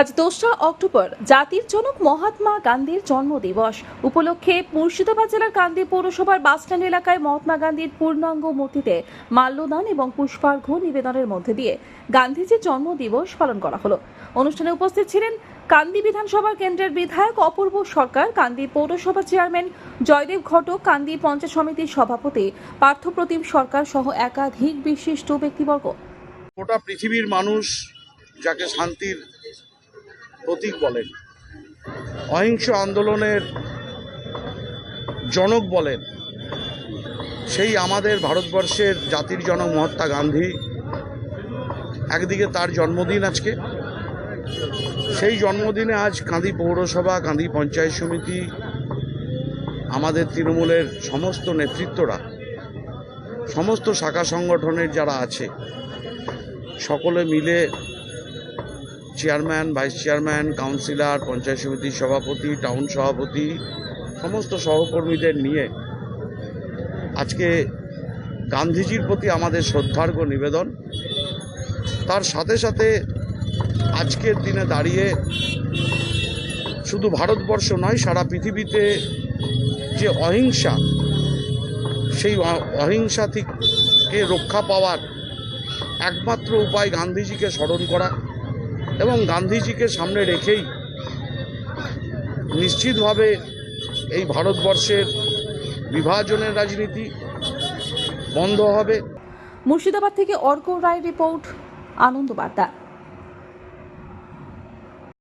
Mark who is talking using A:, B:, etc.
A: আজ দোসরা অক্টোবর, জাতির জনক মহাত্মা গান্ধীর জন্মদিবস। উপলক্ষে মুর্শিদাবাদ জেলার কান্দি পৌরসভার বাসস্ট্যান্ড এলাকায় মহাত্মা গান্ধীর পূর্ণাঙ্গ মূর্তিতে মাল্যদান এবং পুষ্পার্ঘ্য নিবেদনের মধ্যে দিয়ে গান্ধীজির জন্মদিবস পালন করা হলো। অনুষ্ঠানে উপস্থিত ছিলেন কান্দি বিধানসভা কেন্দ্রের বিধায়ক অপূর্ব সরকার, কান্দি পৌরসভা চেয়ারম্যান জয়দেব ঘটক, কান্দি পঞ্চায়েত সমিতির সভাপতি পার্থপ্রতিম সরকার সহ একাধিক বিশিষ্ট ব্যক্তিবর্গ।
B: গোটা পৃথিবীর মানুষ যাকে শান্তির প্রতীক বলেন, অহিংস আন্দোলনের জনক বলেন, সেই আমাদের ভারতবর্ষের জাতির জনক মহাত্মা গান্ধী, একদিকে তার জন্মদিন আজকে, সেই জন্মদিনে আজ কাঁদি পৌরসভা কাঁদি পঞ্চায়েত সমিতি, আমাদের তৃণমূলের সমস্ত নেতৃত্বরা, সমস্ত শাখা সংগঠনের যারা আছে, সকলে মিলে chairman, vice chairman, councillor, panchayat সমিতির সভাপতি, টাউন সভাপতি, সমস্ত সহকর্মীদের নিয়ে আজকে গান্ধীজির প্রতি আমাদের শ্রদ্ধার্ঘ নিবেদন। তার সাথে সাথে আজকের দিনে দাঁড়িয়ে শুধু ভারতবর্ষ নয়, সারা পৃথিবীতে যে অহিংসা, সেই অহিংসা থেকে রক্ষা পাওয়ার একমাত্র উপায় গান্ধীজিকে স্মরণ করা। এবং গান্ধীজিকে সামনে রেখেই নিশ্চিতভাবে এই ভারতবর্ষের বিভাজনের রাজনীতি বন্ধ হবে।
A: মুর্শিদাবাদ থেকে অর্ক রায় রিপোর্ট আনন্দ বার্তা